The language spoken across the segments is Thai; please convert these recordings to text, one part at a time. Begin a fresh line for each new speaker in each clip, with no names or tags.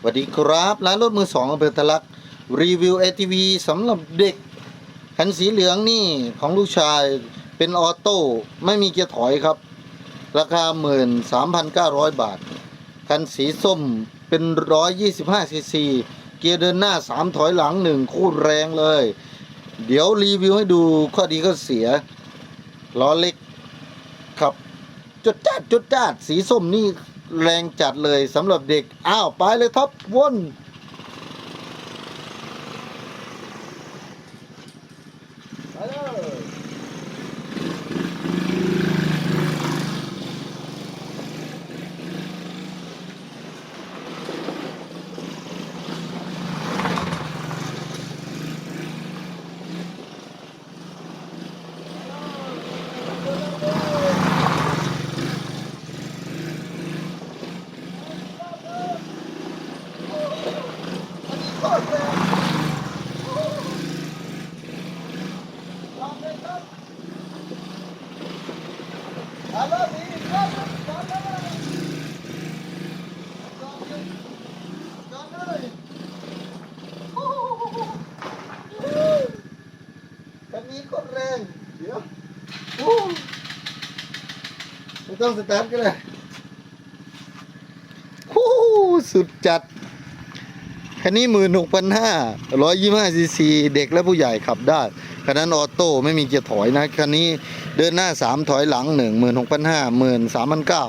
สวัสดีครับร้านรถมือสองอำเภอทะลักรีวิว ATV สำหรับเด็กคันสีเหลืองนี่ของลูกชายเป็นออโต้ไม่มีเกียร์ถอยครับ ราคา 13,900 บาท คันสีส้มเป็น 125ซีซีเกียร์เดินหน้า 3 ถอยหลัง 1 คู่แรงเลย เดี๋ยวรีวิวให้ดูข้อดีข้อเสียล้อเล็กครับจุดจ้าดจุดจ้าดสีส้มนี่ แรงจัดเลยสำหรับเด็ก อ้าว ไปเลยท็อปวนไปเลยเอาเลยดีเอาเลยเอาเลยเอาเลยโอ้โหคันนี้ก็แรง เดี๋ยวโอ้ไม่ ต้องสตาร์ทก็ได้โอ้สุดจัด คันนี้หมื่นหกพันห้าร้อยยี่ห้าซีซีเด็กและผู้ใหญ่ขับได้คันนั้นออโต้ไม่มีเกียร์ถอยนะ คันนี้เดินหน้าสามถอยหลังหนึ่งหมื่นหกพันห้าหมื่นสามพันเก้า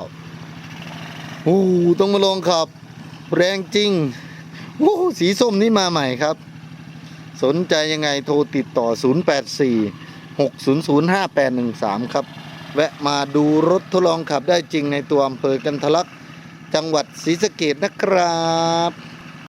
โอ้ต้องมาลองขับ แรงจริงโอ้สีส้มนี่มาใหม่ครับ สนใจยังไงโทรติดต่อ 084 600 5813 ครับ แวะมาดูรถทดลองขับได้จริงในตัวอำเภอกันทะลัก จังหวัดศรีสะเกดนะครับ